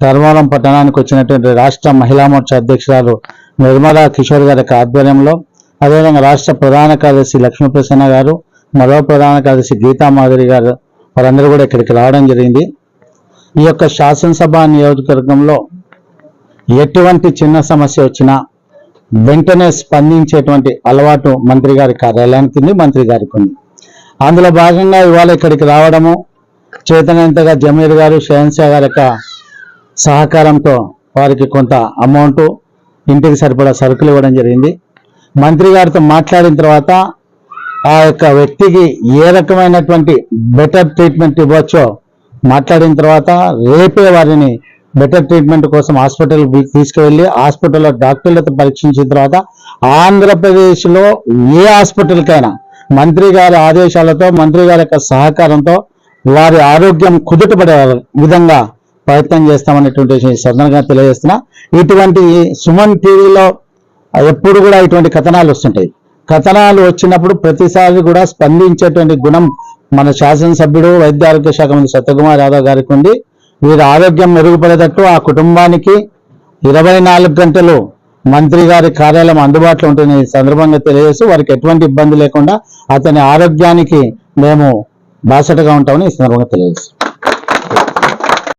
ధర్మవరం పట్టణానికి వచ్చినటువంటి రాష్ట్ర మహిళా మోర్చా అధ్యక్షురాలు నిర్మలా కిషోర్ గారి యొక్క ఆధ్వర్యంలో అదేవిధంగా రాష్ట్ర ప్రధాన కార్యదర్శి లక్ష్మీప్రసన్న గారు మరో ప్రధాన కార్యదర్శి గీతా మాధురి గారు వారందరూ కూడా ఇక్కడికి రావడం జరిగింది. ఈ యొక్క శాసనసభ నియోజకవర్గంలో ఎటువంటి చిన్న సమస్య వచ్చినా వెంటనే స్పందించేటువంటి అలవాటు మంత్రి గారి కార్యాలయానికి ఉంది మంత్రి గారికి ఉంది. అందులో భాగంగా ఇవాళ ఇక్కడికి రావడము చేతనంతగా జమీర్ గారు షహన్షా గారి యొక్క సహకారంతో వారికి కొంత అమౌంట్ ఇంటికి సరిపడా సరుకులు ఇవ్వడం జరిగింది. మంత్రి గారితో మాట్లాడిన తర్వాత ఆ యొక్క వ్యక్తికి ఏ రకమైనటువంటి బెటర్ ట్రీట్మెంట్ ఇవ్వచ్చో మాట్లాడిన తర్వాత రేపే వారిని బెటర్ ట్రీట్మెంట్ కోసం హాస్పిటల్ తీసుకువెళ్ళి హాస్పిటల్లో డాక్టర్లతో పరీక్షించిన తర్వాత ఆంధ్రప్రదేశ్లో ఏ హాస్పిటల్కైనా మంత్రి గారి ఆదేశాలతో మంత్రి గారి యొక్క సహకారంతో వారి ఆరోగ్యం కుదుటపడే విధంగా ప్రయత్నం చేస్తామనేటువంటి సందర్భంగా తెలియజేస్తున్నా. ఇటువంటి సుమన్ టీవీలో ఎప్పుడు కూడా ఇటువంటి కథనాలు వస్తుంటాయి. కథనాలు వచ్చినప్పుడు ప్రతిసారి కూడా స్పందించేటువంటి గుణం మన శాసనసభ్యుడు వైద్య ఆరోగ్య శాఖ మంత్రి సత్యకుమార్ యాదవ్ గారికి ఉంది. వీరి ఆరోగ్యం మెరుగుపడేటట్టు ఆ కుటుంబానికి ఇరవై నాలుగు గంటలు మంత్రి గారి కార్యాలయం అందుబాటులో ఉంటుంది సందర్భంగా తెలియజేస్తూ వారికి ఎటువంటి ఇబ్బంది లేకుండా అతని ఆరోగ్యానికి మేము బాసటగా ఉంటామని ఈ సందర్భంగా తెలియజేస్తాం